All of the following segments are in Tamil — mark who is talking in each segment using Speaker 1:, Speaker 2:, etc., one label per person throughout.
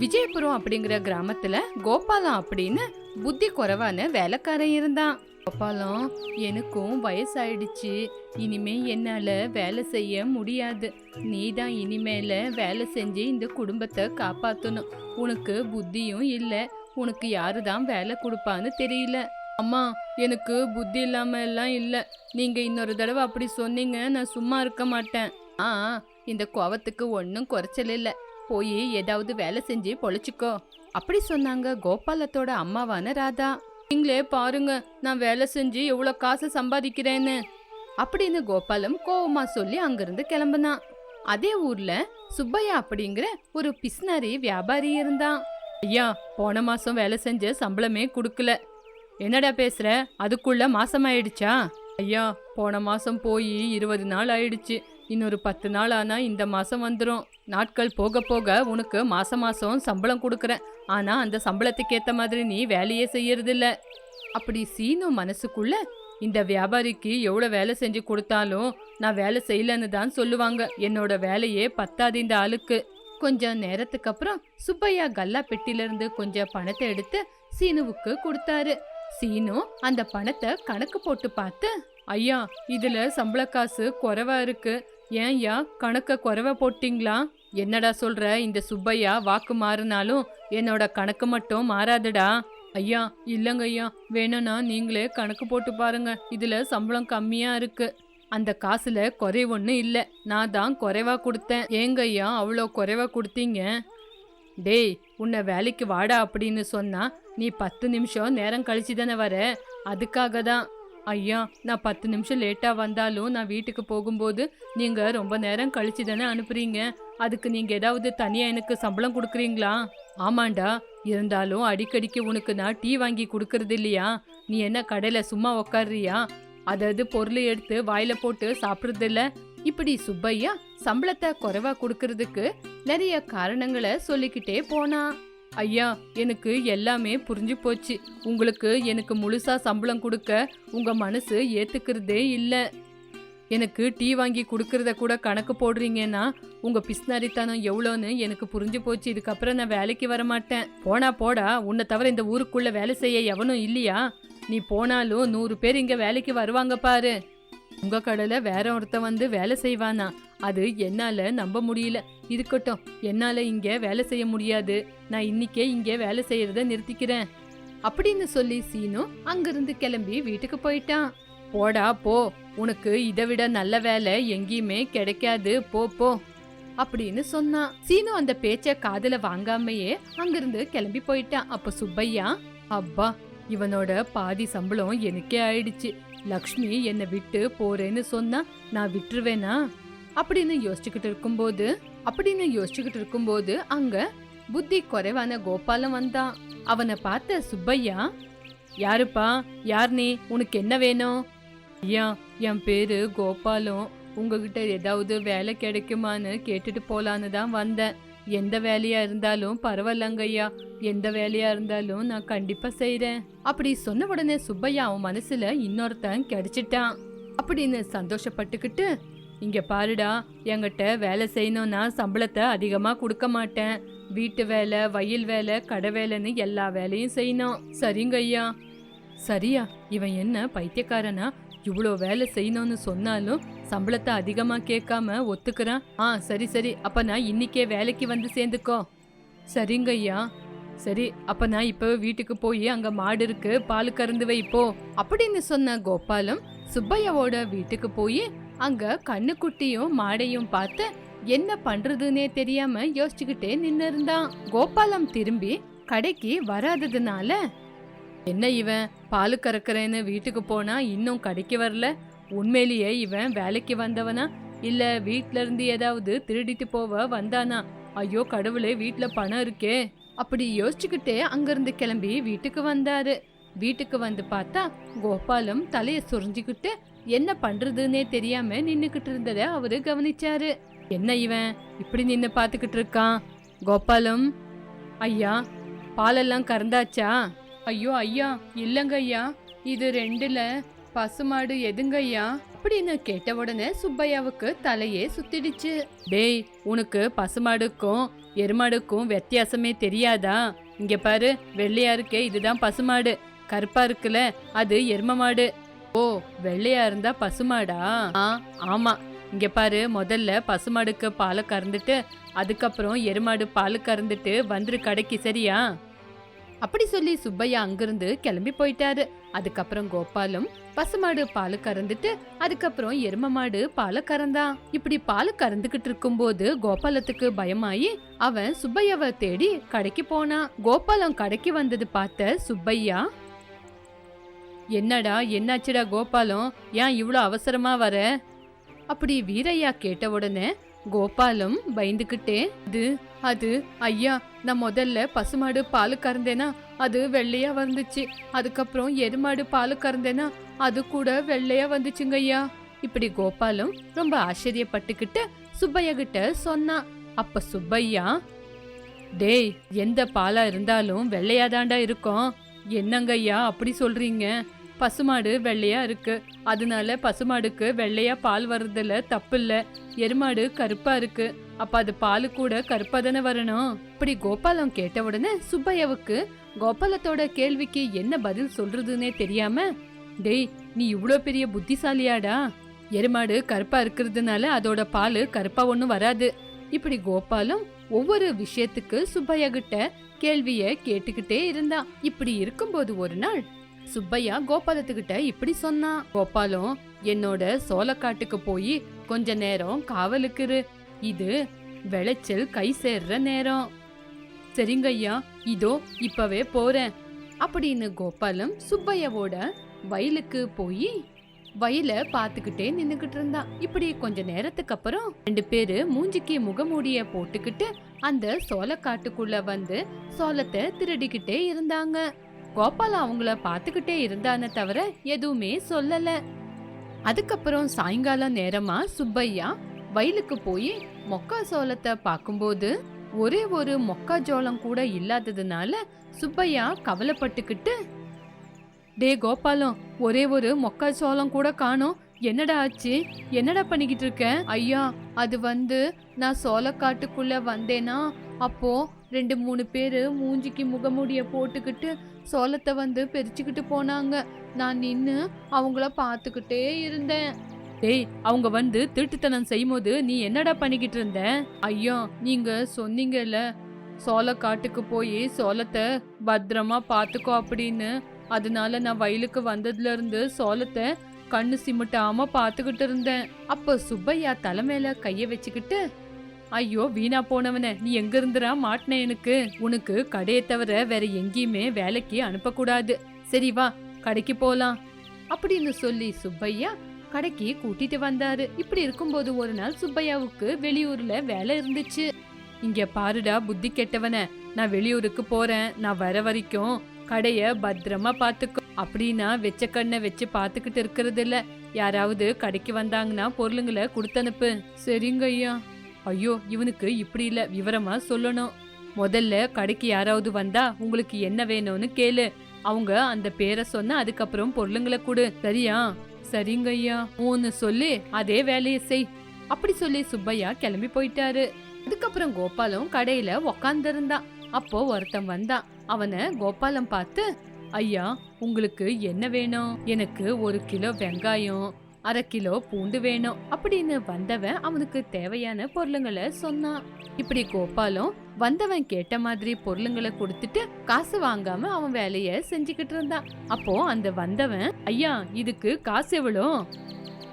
Speaker 1: விஜயபுரம் அப்படிங்கிற கிராமத்துல கோபாலம் அப்படின்னு புத்தி குறைவான வேலைக்காரன் இருந்தான். கோபாலம் எனக்கும் வயசாயிடுச்சு. இனிமே என்னால வேலை செய்ய முடியாது. நீ தான் இனிமேல வேலை செஞ்சு இந்த குடும்பத்தை காப்பாத்தணும். உனக்கு புத்தியும் இல்லை. உனக்கு யாரு தான் வேலை கொடுப்பான்னு தெரியல. அம்மா எனக்கு புத்தி இல்லாம எல்லாம் இல்லை. நீங்க இன்னொரு தடவை அப்படி சொன்னீங்க. நான் சும்மா இருக்க மாட்டேன். ஆ இந்த கோவத்துக்கு ஒன்றும் குறைச்சல் இல்லை. போய் ஏதாவது வேலை செஞ்சு பொழைச்சிக்கோ. அப்படி சொன்னாங்க கோபாலத்தோட அம்மாவான ராதா. நீங்களே பாருங்க நான் வேலை செஞ்சு எவ்வளவு காசு சம்பாதிக்கிறேன்னு. அப்படின்னு கோபாலம் கோவமா சொல்லி அங்கிருந்து கிளம்புனான். அதே ஊர்ல சுப்பையா அப்படிங்கிற ஒரு பிஸ்னரி வியாபாரி இருந்தான். ஐயா போன மாசம் வேலை செஞ்ச சம்பளமே கொடுக்கல. என்னடா பேசுற? அதுக்குள்ள மாசம் ஆயிடுச்சா ஐயா போன மாசம் போய் இருபது நாள் ஆயிடுச்சு. இன்னொரு பத்து நாள் ஆனால் இந்த மாதம் வந்துடும் நாட்கள் போக போக உனக்கு மாதம் மாதம் சம்பளம் கொடுக்குறேன். ஆனால் அந்த சம்பளத்துக்கு ஏற்ற மாதிரி நீ வேலையே செய்யறதில்ல. அப்படி சீனு மனசுக்குள்ள இந்த வியாபாரிக்கு எவ்வளோ வேலை செஞ்சு கொடுத்தாலும் நான் வேலை செய்யலன்னு தான் சொல்லுவாங்க. என்னோட வேலையே பத்தாது இந்த ஆளுக்கு. கொஞ்சம் நேரத்துக்கு அப்புறம் சுப்பையா கல்லா பெட்டில இருந்து கொஞ்சம் பணத்தை எடுத்து சீனுவுக்கு கொடுத்தாரு. சீனு அந்த பணத்தை கணக்கு போட்டு பார்த்து ஐயா இதுல சம்பள காசு குறைவா இருக்கு. ஏன்யா கணக்க குறைவா போட்டிங்களா? என்னடா சொல்ற இந்த சுப்பையா வாக்கு மாறினாலும் என்னோட கணக்கு மட்டும் மாறாதுடா. ஐயா இல்லைங்க ஐயா வேணும்னா நீங்களே கணக்கு போட்டு பாருங்க. இதுல சம்பளம் கம்மியா இருக்கு. அந்த காசுல குறை ஒன்றும் இல்லை. நான் தான் குறைவா கொடுத்தேன். ஏங்க ஐயா அவ்வளோ குறைவா கொடுத்தீங்க? டேய் உன்னை வேலைக்கு வாடா அப்படின்னு சொன்னா நீ பத்து நிமிஷம் நேரம் கழிச்சு தானே வர? அதுக்காக தான். ஐயா நான் பத்து நிமிஷம் லேட்டா வந்தாலும் நான் வீட்டுக்கு போகும்போது நீங்க ரொம்ப நேரம் கழிச்சு தானே அனுப்புறீங்க? அதுக்கு நீங்க ஏதாவது தனியா எனக்கு சம்பளம் கொடுக்குறீங்களா? ஆமாண்டா இருந்தாலும் அடிக்கடிக்கு உனக்கு நான் டீ வாங்கி கொடுக்கறது இல்லையா? நீ என்ன கடையில சும்மா உக்காடுறியா அதாவது பொருளை எடுத்து வாயில போட்டு சாப்பிட்றது இல்ல? இப்படி சுப்பையா சம்பளத்தை குறைவா கொடுக்கறதுக்கு நிறைய காரணங்களை சொல்லிக்கிட்டே போனா. ஐயா எனக்கு எல்லாமே புரிஞ்சு போச்சு. உங்களுக்கு எனக்கு முழுசா சம்பளம் கொடுக்க உங்க மனசு ஏத்துக்கிறதே இல்லை. எனக்கு டீ வாங்கி கொடுக்கறத கூட கணக்கு போடுறீங்கன்னா உங்கள் பிஸ்னாரித்தனம் எவ்வளோன்னு எனக்கு புரிஞ்சு போச்சு. இதுக்கப்புறம் நான் வேலைக்கு வர மாட்டேன் போனா போடா உன்னை தவிர இந்த ஊருக்குள்ளே வேலை செய்ய எவனும் இல்லையா? நீ போனாலும் நூறு பேர் இங்கே வேலைக்கு வருவாங்க பாரு. உங்க கடையில வேற ஒருத்தன் வந்து வேலை செய்வானா? அது என்னால நம்ப முடியல. இருக்கட்டும் என்னால இங்க வேலை செய்ய முடியாது. நான் இன்னிக்கே இங்க வேலை செய்யறத நிறுத்திக்கிறேன். அப்படின்னு சொல்லி சீனு அங்கிருந்து கிளம்பி வீட்டுக்கு போயிட்டான். போடா போ. உனக்கு இதை விட நல்ல வேலை எங்கேயுமே கிடைக்காது. போ போ. அப்படின்னு சொன்னான். சீனு அந்த பேச்ச காதல வாங்காமையே அங்கிருந்து கிளம்பி போயிட்டான். அப்ப சுப்பையா அப்பா இவனோட பாதி சம்பளம் எனக்கே ஆயிடுச்சு. லக்ஷ்மி என்னை விட்டு போறேன்னு சொன்னா நான் விட்டுருவேனா? அப்படின்னு யோசிச்சுக்கிட்டு இருக்கும்போது அப்படின்னு யோசிச்சுக்கிட்டு இருக்கும்போது அங்க புத்தி குறைவான கோபாலம் வந்தான். அவனை பார்த்த சுப்பையா யாருப்பா? யார் நீ? உனக்கு என்ன வேணும்? ஐயா என் பேரு கோபாலம் உங்ககிட்ட ஏதாவது வேலை கிடைக்குமான்னு கேட்டுட்டு போலான்னு தான் வந்தேன். எந்த வேலையா இருந்தாலும் பரவாயில்லங்க ஐயா. எந்த வேலையா இருந்தாலும் நான் கண்டிப்பா செய்யறேன் அப்படி சொன்ன உடனே சுப்பையா அவன் மனசுல இன்னொருத்தன் கிடைச்சிட்டான். அப்படின்னு சந்தோஷப்பட்டுக்கிட்டு இங்க பாருடா என்கிட்ட வேலை செய்யணும்னா சம்பளத்தை அதிகமா கொடுக்க மாட்டேன். வீட்டு வேலை வயல் வேலை கடை வேலைன்னு எல்லா வேலையும் செய்யணும். சரிங்க ஐயா. சரியா? இவன் என்ன பைத்தியக்காரனா? இவ்வளோ வேலை செய்யணும்னு சொன்னாலும் சம்பளத்தை அதிகமா கேட்காம ஒத்துக்கிறான். ஆ சரி சரி. அப்ப நான் இன்னிக்கே வேலைக்கு வந்து சேர்ந்துக்கோ. சரிங்க ஐயா. சரி அப்ப நான் இப்ப வீட்டுக்கு போய் அங்க மாடு இருக்கு பால் கறந்து வைப்போ அப்படின்னு சொன்ன கோபாலம் சுப்பையாவோட வீட்டுக்கு போய் அங்க கண்ணுக்குட்டியும் மாடையும் பார்த்து என்ன பண்றதுன்னே தெரியாம யோசிச்சுக்கிட்டே நின்னு இருந்தான் கோபாலம் திரும்பி கடைக்கு வராததுனால என்ன இவன்? பால் கறக்கிறேன்னு வீட்டுக்கு போனா இன்னும் கடைக்கு வரல? உண்மையிலேயே இவன் வேலைக்கு வந்தவனா? இல்ல வீட்ல இருந்து ஏதாவது திருடிட்டு போவ வந்தானா? ஐயோ கடவுளே வீட்ல பணம் இருக்கே. அப்படி யோசிச்சுக்கிட்டே அங்கிருந்து கிளம்பி வீட்டுக்கு வந்தாரு. வீட்டுக்கு வந்து பார்த்தா கோபாலம் தலைய சொரிஞ்சுக்கிட்டு என்ன பண்றதுன்னே தெரியாம நின்னுக்கிட்டு இருந்ததை அவரு கவனிச்சாரு. என்ன இவன்? இப்படி நின்னு பாத்துக்கிட்டு இருக்கான். கோபாலம் ஐயா பாலெல்லாம் கறந்தாச்சா? ஐயோ ஐயா இல்லங்க ஐயா. இது ரெண்டுல பசுமாடு எதுங்க ஐயா? அப்படின்னு கேட்ட உடனே சுப்பையாவுக்கு தலையே சுத்திடுச்சு. டேய் உனக்கு பசுமாடுக்கும் எருமாடுக்கும் வித்தியாசமே தெரியாதா? இங்க பாரு வெள்ளையா இருக்கே இதுதான் பசுமாடு. கருப்பா இருக்குல்ல அது எரும மாடு. ஓ வெள்ளையா இருந்தா பசுமாடா? ஆ ஆமா. இங்க பாரு முதல்ல பசுமாடுக்கு பாலை கறந்துட்டு அதுக்கப்புறம் எருமாடு பால் கறந்துட்டு வந்துரு கடைக்கு சரியா? அப்படி சொல்லி சுப்பையா அங்கிருந்து கிளம்பி போயிட்டாரு. அதுக்கப்புறம் கோபாலும் பசுமாடு பால் கறந்துட்டு அதுக்கப்புறம் எரும மாடு பாலை கறந்தான் இப்படி பால் கறந்துகிட்டு இருக்கும்போது கோபாலத்துக்கு பயமாயி அவன் சுப்பையாவை தேடி கடைக்கு போனான் கோபாலம் கடைக்கு வந்தது பார்த்த சுப்பையா என்னடா என்னாச்சுடா கோபாலம்? ஏன் இவ்வளோ அவசரமா வர? அப்படி வீரையா கேட்ட உடனே கோபாலம் பயந்துகிட்டே இது அது ஐயா நான் முதல்ல பசுமாடு பால் கறந்தேனா அது வெள்ளையா வந்துச்சு. அதுக்கப்புறம் எருமாடு பால் கறந்தேனா அது கூட வெள்ளையா வந்துச்சுங்க ஐயா. இப்படி கோபாலம் ரொம்ப ஆச்சரியப்பட்டுக்கிட்டு சுப்பையா கிட்ட சொன்னான் அப்ப சுப்பையா டேய் எந்த பாலா இருந்தாலும் வெள்ளையாதாண்டா இருக்கும். என்னங்கய்யா அப்படி சொல்றீங்க? பசுமாடு வெள்ளையா இருக்கு. அதனால பசுமாடுக்கு வெள்ளையா பால் வர்றதுல தப்பு இல்ல எருமாடு கருப்பா இருக்கு. அப்ப அது பால் கூட கருப்பா தானே வரணும்? இப்படி கோபாலம் கேட்ட உடனே சுப்பையாவுக்கு கோபாலத்தோட கேள்விக்கு என்ன பதில் சொல்றதுன்னே தெரியாம டேய் நீ இவ்ளோ பெரிய புத்திசாலியாடா. எருமாடு கருப்பா இருக்கிறதுனால அதோட பால் கருப்பா ஒன்றும் வராது. இப்படி கோபாலம் ஒவ்வொரு விஷயத்துக்கு சுப்பையா கிட்ட கேள்விய கேட்டுக்கிட்டே இருந்தான். இப்படி இருக்கும்போது ஒரு நாள் சுப்பையா கோபாலத்துக்கிட்ட இப்படி சொன்னான் கோபாலம் என்னோட சோளக்காட்டுக்கு போய் கொஞ்ச நேரம் காவலுக்குரு. இது விளைச்சல் கை சேர்ற நேரம். சரிங்கய்யா இதோ இப்பவே போறேன். அப்படின்னு கோபாலம் சுப்பையாவோட வயலுக்கு போய் வயல பாத்துக்கிட்டே நின்னுகிட்டு இருந்தான் இப்படி கொஞ்ச நேரத்துக்கு அப்புறம் ரெண்டு பேரு மூஞ்சிக்கு முகமூடிய போட்டுக்கிட்டு அந்த சோளக்காட்டுக்குள்ள வந்து சோளத்தை திருடிக்கிட்டே இருந்தாங்க. கோபாலம் அவங்கள பாத்துக்கிட்டே இருந்தானே தவிர எதுவுமே சொல்லல. அதுக்கப்புறம் சாயங்காலம் நேரமா சுப்பையா வயலுக்கு போய் மொக்கா சோளத்தை பார்க்கும்போது ஒரே ஒரு மொக்கா ஜோளம் கூட இல்லாததுனால சுப்பையா கவலைப்பட்டுக்கிட்டு டே கோபாலம் ஒரே ஒரு மொக்கா சோளம் கூட காணோம். என்னடா ஆச்சு? என்னடா பண்ணிக்கிட்டு இருக்கேன் ஐயா அது வந்து நான் சோளக்காட்டுக்குள்ள வந்தேனா? அப்போ ரெண்டு மூணு பேரு மூஞ்சிக்கு முகமூடியை போட்டுக்கிட்டு சோளத்தை வந்து பிரிச்சுக்கிட்டு போனாங்க. நான் நின்னு அவங்கள பார்த்துக்கிட்டே இருந்தேன். டேய் அவங்க வந்து திருட்டுத்தனம் செய்யும்போது நீ என்னடா பண்ணிக்கிட்டு இருந்த? ஐயா நீங்க சொன்னீங்கல்ல. சோளக்காட்டுக்கு போய் சோளத்தை பத்திரமா பார்த்துக்கோ அப்படின்னு. அதனால நான் வயலுக்கு வந்ததுல இருந்து சோளத்தை கண்ணு சிமிட்டாம பார்த்துக்கிட்டு இருந்தேன். அப்ப சுப்பையா தலைமையில கைய வச்சுக்கிட்டு ஐயோ வீணா போனவனே நீ எங்க இருந்துடா மாட்டின எனக்கு? உனக்கு கடையை தவிர வேற எங்கேயுமே வேலைக்கு அனுப்பக்கூடாது. சரி வா கடைக்கு போலாம். அப்படின்னு சொல்லி சுப்பையா கடைக்கு கூட்டிட்டு வந்தாரு. இப்படி இருக்கும்போது ஒரு நாள் சுப்பையாவுக்கு வெளியூர்ல வேலை இருந்துச்சு. இங்க பாருடா புத்தி கெட்டவன நான் வெளியூருக்கு போறேன். நான் வர வரைக்கும் கடைய பத்திரமா பாத்துக்கோ. அப்படின்னா வெச்ச கண்ணை வச்சு பாத்துக்கிட்டு இருக்கிறது இல்ல. யாராவது கடைக்கு வந்தாங்கன்னா பொருளுங்களை கொடுத்தனுப்பு. சரிங்க ஐயா. ஐயோ இவனுக்கு இப்படி இல்ல விவரமா சொல்லணும். முதல்ல கடைக்கு யாராவது வந்தா உங்களுக்கு என்ன வேணும்னு கேளு. அவங்க அந்த பேரை சொன்ன அதுக்கப்புறம் பொருளுங்களை கொடு. சரியா? சரிங்க ஐயா. ஊன்னு சொல்லி அதே வேலையை செய். அப்படி சொல்லி சுப்பையா கிளம்பி போயிட்டாரு. அதுக்கப்புறம் கோபாலம் கடையில உக்காந்துருந்தான் அப்போ ஒருத்தன் வந்தான் அவனை கோபாலம் பார்த்து ஐயா உங்களுக்கு என்ன வேணும்? எனக்கு ஒரு கிலோ வெங்காயம் அரை கிலோ பூண்டு வேணும் அப்படின்னு வந்தவன் அவனுக்கு தேவையான பொருளுங்களை சொன்னான். இப்படி கோபாலும் வந்தவன் கேட்ட மாதிரி பொருளுங்களை கொடுத்துட்டு காசு வாங்காம அவன் வேலைய செஞ்சுக்கிட்டு இருந்தான். அப்போ அந்த வந்தவன் ஐயா இதுக்கு காசு எவ்வளோ?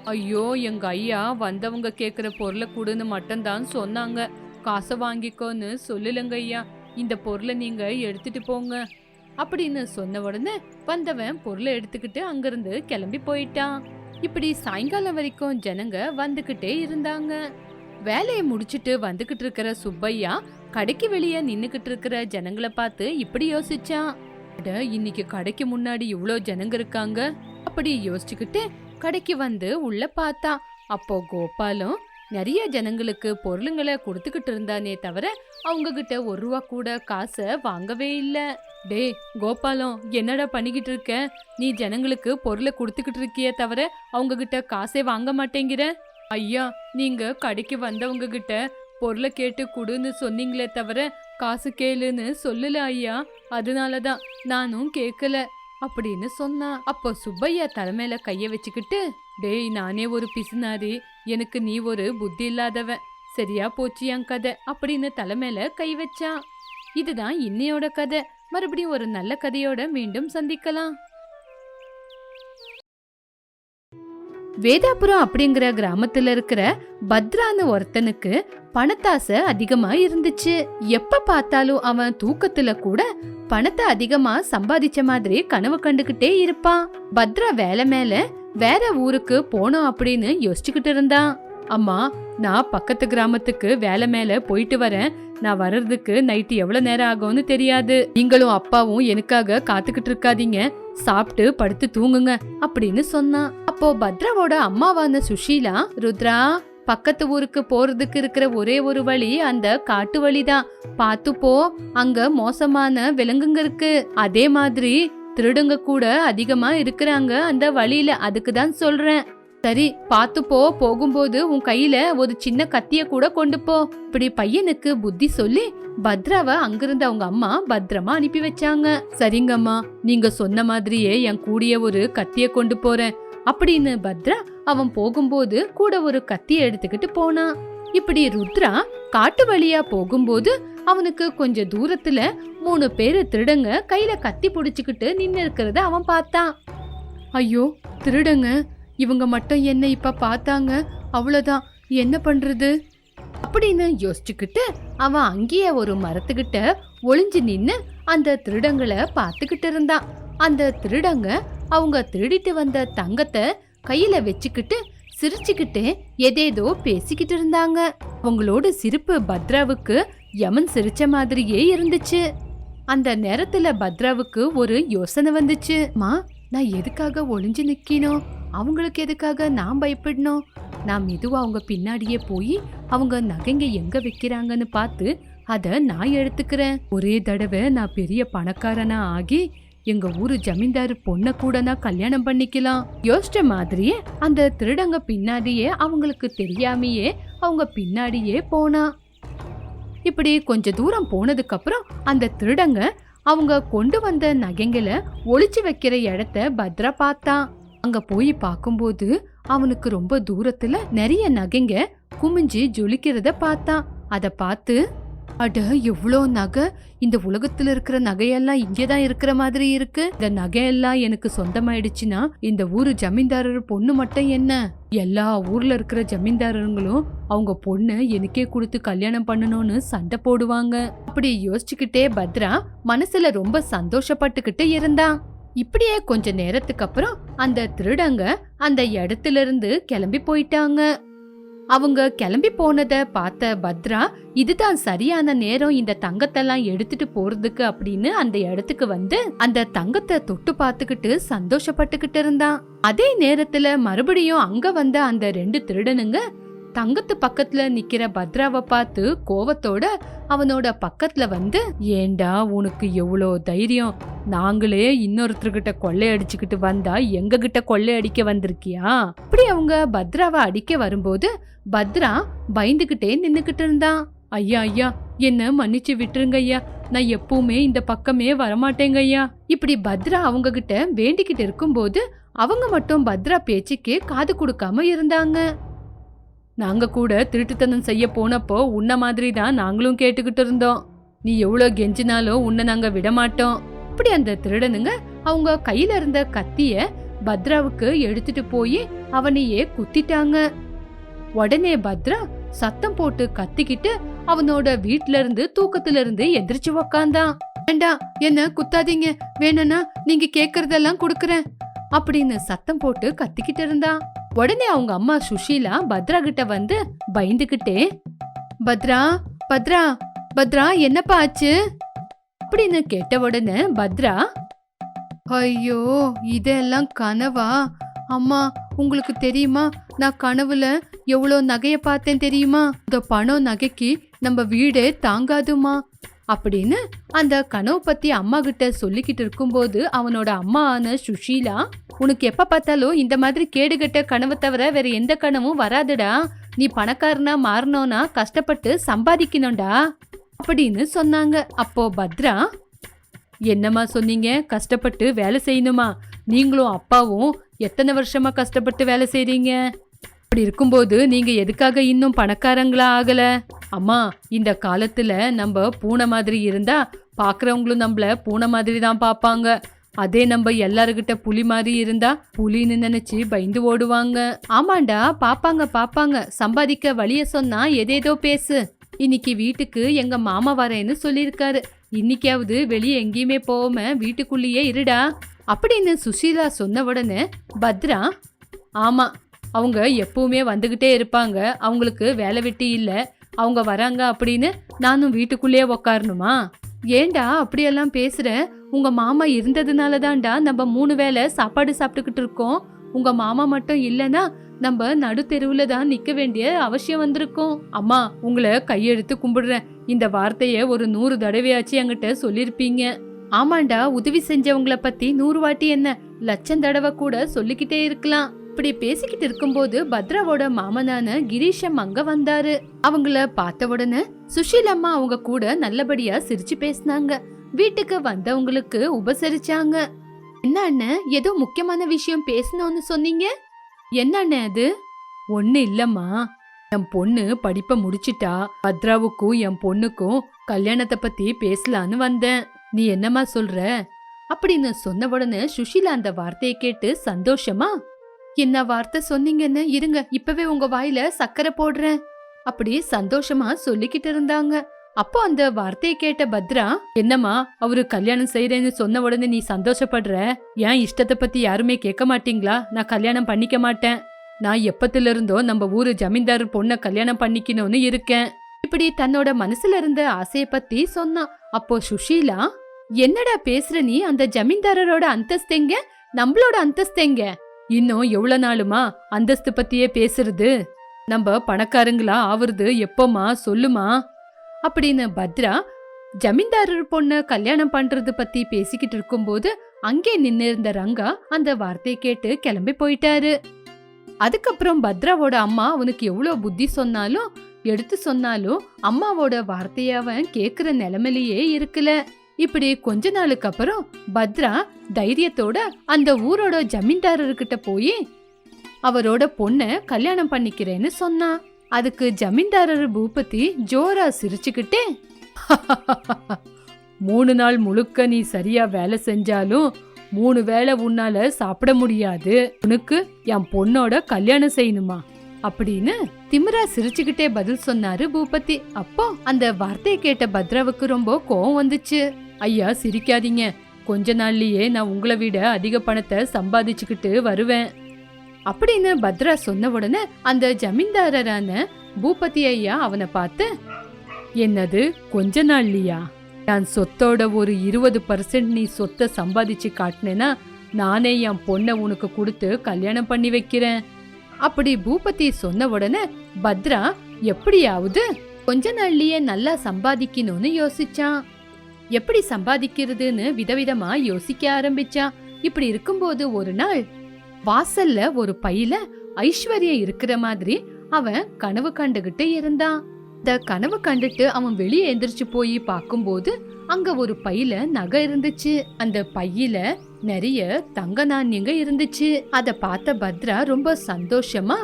Speaker 1: ஐயோ எங்க ஐயா வந்தவங்க கேக்குற பொருளை கொடுன்னு மட்டும்தான் சொன்னாங்க. காசை வாங்கிக்கோன்னு சொல்லலங்க ஐயா. இந்த பொருளை நீங்க எடுத்துட்டு போங்க. அப்படின்னு சொன்ன உடனே வந்தவன் பொருளை எடுத்துக்கிட்டு அங்கிருந்து கிளம்பி போயிட்டான். இப்படி சாயங்காலம் வரைக்கும் ஜனங்க வந்துகிட்டே இருந்தாங்க. வேலையை முடிச்சிட்டு வந்துகிட்டு இருக்கிற சுப்பையா கடைக்கு வெளியே நின்னுகிட்டு இருக்கிற ஜனங்களை பார்த்து இப்படி யோசிச்சான். இன்னைக்கு கடைக்கு முன்னாடி இவ்வளோ ஜனங்க இருக்காங்க? அப்படி யோசிச்சுக்கிட்டு கடைக்கு வந்து உள்ள பார்த்தான். அப்போ கோபாலும் நிறைய ஜனங்களுக்கு பொருளுங்களை கொடுத்துக்கிட்டு இருந்தானே தவிர அவங்க கிட்ட ஒரு ரூபா கூட காசை வாங்கவே இல்லை. டேய் கோபாலம் என்னடா பண்ணிக்கிட்டு இருக்க? நீ ஜனங்களுக்கு பொருளை கொடுத்துக்கிட்டு இருக்கியே தவிர அவங்க கிட்ட காசே வாங்க மாட்டேங்கிற? ஐயா நீங்க கடைக்கு வந்தவங்க கிட்ட பொருளை கேட்டு கொடுன்னு சொன்னீங்களே தவிர காசு கேளுன்னு சொல்லல ஐயா. அதனால தான் நானும் கேட்கல அப்படின்னு சொன்னா அப்போ சுப்பையா தலைமையில கைய வச்சுக்கிட்டு டேய் நானே ஒரு பிசுனாரி எனக்கு நீ ஒரு புத்தி இல்லாதவன். சரியா போச்சு என் கதை அப்படின்னு தலைமையில கை வச்சான் இதுதான் இன்னையோட கதை. மறுபடியும் ஒரு நல்ல கதையோட மீண்டும் சந்திக்கலாம். வேதாபுரம் அப்படிங்கிற கிராமத்துல இருக்கிற பத்ரான்னு ஒருத்தனுக்கு பணத்தாசை அதிகமா இருந்துச்சு. எப்ப பார்த்தாலும் அவன் தூக்கத்துல கூட பணத்தை அதிகமா சம்பாதிச்ச மாதிரி கனவு கண்டுகிட்டே இருப்பான். பத்ரா வேலை மேல வேற ஊருக்கு போனோம் அப்படின்னு யோசிச்சுக்கிட்டு இருந்தான் அம்மா நான் பக்கத்து கிராமத்துக்கு வேலை மேல போயிட்டு வரேன். நான் வர்றதுக்கு நைட்டு எவ்வளவு நேரம் ஆகும்னு தெரியாது. நீங்களும் அப்பாவும் எனக்காக காத்துக்கிட்டு இருக்காதீங்க. சாப்பிட்டு படுத்து தூங்குங்க அப்படின்னு சொன்னான் அப்போ பத்ராவோட அம்மாவான சுஷீலா ருத்ரா பக்கத்து ஊருக்கு போறதுக்கு இருக்கிற ஒரே ஒரு வழி அந்த காட்டு வழிதான். பார்த்து போ அங்க மோசமான விலங்குங்க இருக்கு. அதே மாதிரி திருடுங்க கூட அதிகமா இருக்கிறாங்க. அந்த வழியில அதுக்கு தான் சொல்றேன். சரி பாத்து போ. போகும்போது உன் கையில ஒரு சின்ன கத்திய கூட கொண்டு போ. இப்படி பையனுக்கு புத்தி சொல்லி பத்ராவை அங்கிருந்த அவங்க அம்மா பத்திரமா அனுப்பி வச்சாங்க. சரிங்கம்மா நீங்க சொன்ன மாதிரியே என் கூடிய ஒரு கத்திய கொண்டு போறேன். அப்படின்னு பத்ரா அவன் போகும்போது கூட ஒரு கத்திய எடுத்துக்கிட்டு போனான். இப்படி ருத்ரா காட்டு வழியா போகும்போது அவனுக்கு கொஞ்ச தூரத்துல மூணு பேரு திருடங்க கையில கத்தி பிடிச்சிக்கிட்டு நின்னு இருக்கிறத அவன் பார்த்தான். ஐயோ திருடங்க. இவங்க மட்டும் என்ன இப்ப பார்த்தாங்க? அவ்வளோதான் என்ன பண்றது? அப்படின்னு யோசிச்சுக்கிட்டு அவன் அங்கேயே ஒரு மரத்துக்கிட்ட ஒளிஞ்சு நின்று அந்த திருடங்களை பார்த்துக்கிட்டு இருந்தான். அந்த திருடங்க அவங்க திருடிட்டு வந்த தங்கத்தை கையில வச்சுக்கிட்டு சிரிச்சுக்கிட்டு எதேதோ பேசிக்கிட்டு இருந்தாங்க. அவங்களோட சிரிப்பு பத்ராவுக்கு யமன் சிரிச்ச மாதிரியே இருந்துச்சு. அந்த நேரத்துல பத்ராவுக்கு ஒரு யோசனை வந்துச்சு. மா நான் எதுக்காக ஒளிஞ்சு நிக்கணும் அவங்களுக்கு எதுக்காக நான் பயப்படணும் நான் மெதுவா அவங்க பின்னாடியே போய் அவங்க நகைங்க எங்க வைக்கிறாங்கன்னு பார்த்து அதை நான் எடுத்துக்கிறேன். ஒரே தடவை நான் பெரிய பணக்காரனா ஆகி எங்க ஊரு ஜமீன்தார் பொண்ண கூட நான் கல்யாணம் பண்ணிக்கலாம். யோசிச்ச மாதிரியே அந்த திருடங்க பின்னாடியே அவங்களுக்கு தெரியாமையே அவங்க பின்னாடியே போனா. இப்படி கொஞ்ச தூரம் போனதுக்கப்புறம் அந்த திருடங்க அவங்க கொண்டு வந்த நகைங்களை ஒளிச்சு வைக்கிற இடத்த பத்ரா பார்த்தான் அங்க போய் பார்க்கும்போது அவனுக்கு ரொம்ப தூரத்துல நிறைய நகைங்க குமிஞ்சு ஜொலிக்கிறத பார்த்தான் அதை பார்த்து அட எவ்வளோ நகை? இந்த உலகத்துல இருக்கிற நகையெல்லாம் இங்கேதான் இருக்கிற மாதிரி இருக்கு. இந்த நகையெல்லாம் எனக்கு சொந்தமாயிடுச்சுன்னா இந்த ஊரு ஜமீன்தாரர் பொண்ணு மட்டும் என்ன? எல்லா ஊர்ல இருக்கிற ஜமீன்தாரருங்களும் அவங்க பொண்ணு எனக்கே கொடுத்து கல்யாணம் பண்ணணும்னு சண்டை போடுவாங்க. அப்படி யோசிச்சுக்கிட்டே பத்ரா மனசுல ரொம்ப சந்தோஷப்பட்டுக்கிட்டு இருந்தான். இப்படியே கொஞ்ச நேரத்துக்கு அப்புறம் அந்த திருடங்க அந்த இடத்துல இருந்து கிளம்பி போயிட்டாங்க. அவங்க கிளம்பி போனதை பார்த்த பத்ரா இதுதான் சரியான நேரம் இந்த தங்கத்தெல்லாம் எடுத்துட்டு போறதுக்கு அப்படின்னு அந்த இடத்துக்கு வந்து அந்த தங்கத்தை தொட்டு பார்த்துக்கிட்டு சந்தோஷப்பட்டுக்கிட்டு இருந்தான். அதே நேரத்துல மறுபடியும் அங்க வந்த அந்த ரெண்டு திருடனுங்க தங்கத்து பக்கத்துல நிக்கிற பத்ராவை பார்த்து கோவத்தோட அவனோட பக்கத்துல வந்து ஏண்டா உனக்கு எவ்வளோ தைரியம்? நாங்களே இன்னொருத்தர்கிட்ட கொள்ளையடிச்சுக்கிட்டு வந்தா எங்க கிட்ட கொள்ளையடிக்க வந்திருக்கியா? அப்படி அவங்க பத்ராவை அடிக்க வரும்போது பத்ரா பயந்துகிட்டே நின்னுக்கிட்டு இருந்தான். ஐயா ஐயா என்ன மன்னிச்சு விட்டுருங்க ஐயா. நான் எப்பவுமே இந்த பக்கமே வரமாட்டேங்க ஐயா. இப்படி பத்ரா அவங்க கிட்ட வேண்டிக்கிட்டு இருக்கும்போது அவங்க மட்டும் பத்ரா பேச்சுக்கு காது கொடுக்காம இருந்தாங்க. நாங்கள் கூட திருட்டுத்தனம் செய்ய போனப்போ உன்ன மாதிரி தான் நாங்களும் கேட்டுக்கிட்டு இருந்தோம். நீ எவ்வளோ கெஞ்சினாலும் உன்னை நாங்கள் விட மாட்டோம். அப்படி அந்த திருடனுங்க அவங்க கையில இருந்த கத்திய பத்ராவுக்கு எடுத்துட்டு போய் அவனையே குத்திட்டாங்க. உடனே பத்ரா சத்தம் போட்டு கத்திக்கிட்டு அவனோட வீட்ல இருந்து தூக்கத்துல இருந்து எந்திரிச்சு உக்காந்தான். வேண்டாம் என்ன குத்தாதீங்க? வேணும்னா நீங்க கேக்குறதெல்லாம் கொடுக்கறேன். அப்படின்னு சத்தம் போட்டு கத்திக்கிட்டு இருந்தான். உடனே அவங்க அம்மா சுஷீலா பத்ரா கிட்ட வந்து பயந்துகிட்டே பத்ரா பத்ரா பத்ரா என்னப்பா ஆச்சு? அப்படின்னு கேட்ட உடனே பத்ரா ஐயோ இதெல்லாம் கனவா? அம்மா உங்களுக்கு தெரியுமா? நான் கனவுல எவ்வளோ நகைய பார்த்தேன் தெரியுமா? இந்த பணம் நகைக்கு நம்ம வீடே தாங்காதுமா? அப்படின்னு அந்த கனவு பத்தி அம்மா கிட்ட சொல்லிக்கிட்டு இருக்கும்போது அவனோட அம்மாவான சுஷீலா உனக்கு எப்ப பார்த்தாலும் இந்த மாதிரி கேடுகட்ட கனவை தவிர வேற எந்த கனவும் வராதுடா. நீ பணக்காரனா மாறணும்னா கஷ்டப்பட்டு சம்பாதிக்கணும்டா. அப்படின்னு சொன்னாங்க. அப்போ பத்ரா என்னம்மா சொன்னீங்க? கஷ்டப்பட்டு வேலை செய்யணுமா? நீங்களும் அப்பாவும் எத்தனை வருஷமா கஷ்டப்பட்டு வேலை செய்றீங்க? அப்படி இருக்கும்போது நீங்க எதுக்காக இன்னும் பணக்காரங்களா ஆகல? அம்மா இந்த காலத்துல நம்ம பூனை மாதிரி இருந்தா பாக்குறவங்களும் நம்மள பூனை மாதிரி தான் பார்ப்பாங்க அதே நம்ம எல்லாருக்கிட்ட புலி மாதிரி இருந்தா புலின்னு நினைச்சு பயந்து ஓடுவாங்க. ஆமாண்டா பாப்பாங்க பாப்பாங்க. சம்பாதிக்க வழிய சொன்னா எதேதோ பேசு. இன்னைக்கு வீட்டுக்கு எங்க மாமா வரேன்னு சொல்லியிருக்காரு. இன்னைக்காவது வெளியே எங்கேயுமே போகாம வீட்டுக்குள்ளேயே இருடா. அப்படின்னு சுஷீலா சொன்ன உடனே பத்ரா ஆமா அவங்க எப்பவுமே வந்துகிட்டே இருப்பாங்க. அவங்களுக்கு வேலை வெட்டி இல்லை. அவங்க வராங்க அப்படின்னு நானும் வீட்டுக்குள்ளேயே உக்காரணுமா? ஏண்டா அப்படியெல்லாம் பேசுற? உங்க மாமா இருந்ததுனால தான்டா நம்ம மூணு வேளை சாப்பாடு சாப்பிட்டுக்கிட்டு இருக்கோம். உங்க மாமா மட்டும் இல்லைன்னா நம்ம நடு தெருவில் தான் நிக்க வேண்டிய அவசியம் வந்திருக்கும். அம்மா உங்களை கையெடுத்து கும்பிடுறேன். இந்த வார்த்தையை ஒரு நூறு தடவையாச்சு என்கிட்ட சொல்லியிருப்பீங்க ஆமாண்டா உதவி செஞ்சவங்கள பத்தி நூறு வாட்டி என்ன லட்சம் தடவை கூட சொல்லிக்கிட்டே இருக்கலாம். இப்படி பேசிக்கிட்டு இருக்கும்போது பத்ராவோட மாமனான கிரீஷம் அங்க வந்தாரு. அவங்கள பார்த்த உடனே சுஷீலம்மா அவங்க கூட நல்லபடியா சிரிச்சு பேசினாங்க. வீட்டுக்கு வந்தவங்களுக்கு உபசரிச்சாங்க. என்ன அண்ணன் ஏதோ முக்கியமான விஷயம் பேசணும்னு சொன்னீங்க? என்ன அண்ணன் அது? ஒண்ணு இல்லம்மா. என் பொண்ணு படிப்பை முடிச்சிட்டா. பத்ராவுக்கும் என் பொண்ணுக்கும் கல்யாணத்தை பத்தி பேசலான்னு வந்தேன். நீ என்னம்மா சொல்ற? அப்படின்னு சொன்ன உடனே சுஷீலா அந்த வார்த்தையை கேட்டு சந்தோஷமா என்ன வார்த்தை சொன்னீங்கன்னு இருங்க இப்பவே உங்க வாயில சக்கரை போடுறேன். அப்படி சந்தோஷமா சொல்லிக்கிட்டு இருந்தாங்க. அப்போ அந்த வார்த்தையை கேட்ட பத்ரா என்னம்மா அவரு கல்யாணம் செய்யறேன்னு சொன்ன உடனே நீ சந்தோஷப்படுற? ஏன் இஷ்டத்தை பத்தி யாருமே கேட்க மாட்டீங்களா? நான் கல்யாணம் பண்ணிக்க மாட்டேன். நான் எப்பத்துல இருந்தோ நம்ம ஊரு ஜமீன்தார் பொண்ணை கல்யாணம் பண்ணிக்கணும்னு இருக்கேன். இப்படி தன்னோட மனசுல இருந்த ஆசைய பத்தி சொன்னான் அப்போ சுஷீலா என்னடா பேசுற நீ? அந்த ஜமீன்தாரரோட அந்தஸ்தெங்க நம்மளோட அந்தஸ்தெங்க இன்னும் எவ்வளோ நாளுமா அந்தஸ்து பத்தியே பேசுறது? நம்ம பணக்காரங்களா ஆவறது எப்போமா சொல்லுமா? அப்படின்னு பத்ரா ஜமீன்தாரர் பொண்ண கல்யாணம் பண்றது பத்தி பேசிக்கிட்டு இருக்கும்போது அங்கே நின்னு இருந்த ரங்கா அந்த வார்த்தையை கேட்டு கிளம்பி போயிட்டாரு. அதுக்கப்புறம் பத்ராவோட அம்மா அவனுக்கு எவ்வளோ புத்தி சொன்னாலும் எடுத்து சொன்னாலும் அம்மாவோட வார்த்தையாவன் அவன் கேக்குற நிலைமையிலேயே இருக்கல. இப்படி கொஞ்ச நாளுக்கு அப்புறம் பத்ரா தைரியத்தோட அந்த ஊரோட ஜமீன்தாரர்கிட்ட போய் அவரோட பொண்ண கல்யாணம் பண்ணிக்கிறேன்னு சொன்னான் அதுக்கு ஜமீன்தாரர் பூபதி ஜோரா சிரிச்சுக்கிட்டே மூணு நாள் முழுக்க நீ சரியா வேலை செஞ்சாலும் மூணு வேளை உன்னால சாப்பிட முடியாது. உனக்கு என் பொண்ணோட கல்யாணம் செய்யணுமா? அப்படின்னு திமிரா சிரிச்சுக்கிட்டே பதில் சொன்னாரு பூபதி. அப்போ அந்த வார்த்தையை கேட்ட பத்ராவுக்கு ரொம்ப கோவம் வந்துச்சு. ஐயா சிரிக்காதீங்க. கொஞ்ச நாள்லயே நான் உங்களை விட அதிக பணத்தை சம்பாதிச்சுக்கிட்டு வருவேன். அப்படின்னு பத்ரா சொன்ன உடனே அந்த ஜமீன்தாரரான பூபதி ஐயா அவனை பார்த்து என்னது கொஞ்ச நாள்லியா? நான் சொத்தோட ஒரு இருபது பர்சன்ட் நீ சொத்தை சம்பாதிச்சு காட்டினேன்னா நானே என் பொண்ணை உனக்கு கொடுத்து கல்யாணம் பண்ணி வைக்கிறேன். அப்படி பூபதி சொன்ன உடனே பத்ரா எப்படியாவது கொஞ்ச நாள்லயே நல்லா சம்பாதிக்கணும்னு யோசிச்சான். எப்படி சம்பாதிக்கிறதுன்னு விதவிதமா யோசிக்க ஆரம்பிச்சான் இப்படி இருக்கும்போது ஒரு நாள் வாசல்ல ஒரு பையில ஐஸ்வர்யா இருக்கிற மாதிரி அவன் கனவு கண்டுகிட்டு இருந்தான். இந்த கனவு கண்டுட்டு அவன் வெளியே எந்திரிச்சு போய் பார்க்கும்போது அங்க ஒரு பையில நகை இருந்துச்சு. அந்த பையில நிறைய தங்க நாணயங்க இருந்துச்சு. அத பார்த்த பத்ரா ரொம்ப சந்தோஷமா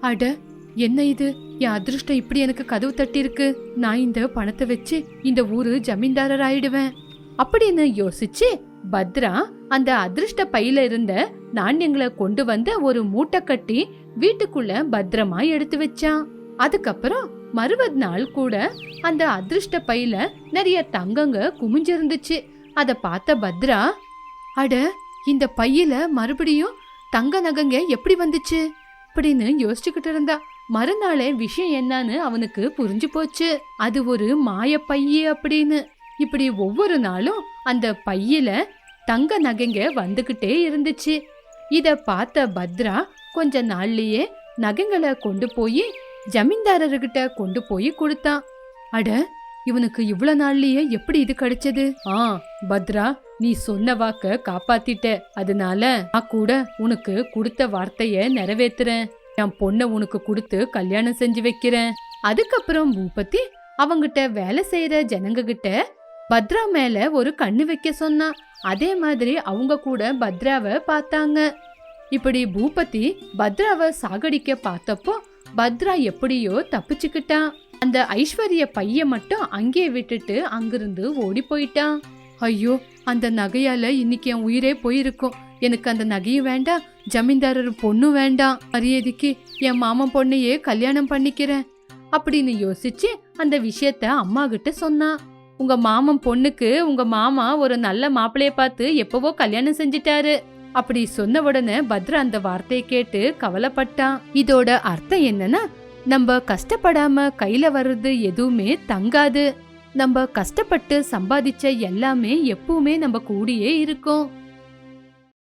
Speaker 1: அட என்ன இது? என் அதிர்ஷ்டம் இப்படி எனக்கு கதவு தட்டியிருக்கு. நான் இந்த பணத்தை வச்சு இந்த ஊரு ஜமீன்தாரர் ஆயிடுவேன் அப்படின்னு யோசிச்சு? பத்ரா அந்த அதிர்ஷ்ட பையில இருந்த நாணயங்களை கொண்டு வந்து ஒரு மூட்டை கட்டி வீட்டுக்குள்ள பத்திரமா எடுத்து வச்சான். அதுக்கப்புறம் மறுபது நாள் கூட அந்த அதிர்ஷ்ட பையில நிறைய தங்கங்க குமிஞ்சிருந்துச்சு. அத பார்த்த பத்ரா அட இந்த பையில மறுபடியும் தங்க நகங்க எப்படி வந்துச்சு? அப்படின்னு யோசிச்சுக்கிட்டு இருந்தா. மறுநாளே விஷயம் என்னன்னு அவனுக்கு புரிஞ்சு போச்சு. அது ஒரு மாய பைய அப்படின்னு. இப்படி ஒவ்வொரு நாளும் அந்த பையில தங்க நகைங்க வந்துகிட்டே இருந்துச்சு. இத பார்த்த பத்ரா கொஞ்ச நாள்லயே நகைங்களை கொண்டு போய் ஜமீன்தாரர்கிட்ட கொண்டு போய் கொடுத்தான். அட இவனுக்கு இவ்வளவு நாள்லயே எப்படி இது கிடைச்சது? ஆ பத்ரா நீ சொன்ன வாக்க காப்பாத்திட்ட. அதனால நான் கூட உனக்கு கொடுத்த வார்த்தைய நிறைவேத்துறேன். என் பொண்ணை உனக்கு கொடுத்து கல்யாணம் செஞ்சு வைக்கிறேன். அதுக்கப்புறம் பூபதி அவங்கிட்ட வேலை செய்யற ஜனங்க கிட்ட பத்ரா மேல ஒரு கண்ணு வைக்க சொன்னா. அதே மாதிரி அவங்க கூட பத்ராவை பார்த்தாங்க. இப்படி பூபதி பத்ராவை சாகடிக்க பார்த்தப்போ பத்ரா எப்படியோ தப்பிச்சுக்கிட்டான். அந்த ஐஸ்வர்ய பைய மட்டும் அங்கேயே விட்டுட்டு அங்கிருந்து ஓடி போயிட்டான். ஐயோ அந்த நகையால இன்னைக்கு என் உயிரே போயிருக்கும். எனக்கு அந்த நகையும் வேண்டாம் ஜமீன்தாரர் பொண்ணும் வேண்டாம். மரியாதைக்கு என் மாமன் பொண்ணையே கல்யாணம் பண்ணிக்கிறேன் அப்படின்னு யோசிச்சு அந்த விஷயத்த அம்மா கிட்ட சொன்னான் உங்க மாமன் பொண்ணுக்கு உங்க மாமா ஒரு நல்ல மாப்பிளைய பார்த்து எப்பவோ கல்யாணம் செஞ்சிட்டாரு அப்படி சொன்ன உடனே பத்ரா அந்த வார்த்தையை கேட்டு கவலைப்பட்டான். இதோட அர்த்தம் என்னன்னா நம்ம கஷ்டப்படாம கையில வர்றது எதுவுமே தங்காது. நம்ம கஷ்டப்பட்டு சம்பாதிச்ச எல்லாமே எப்பவுமே நம்ம கூடியே இருக்கும்.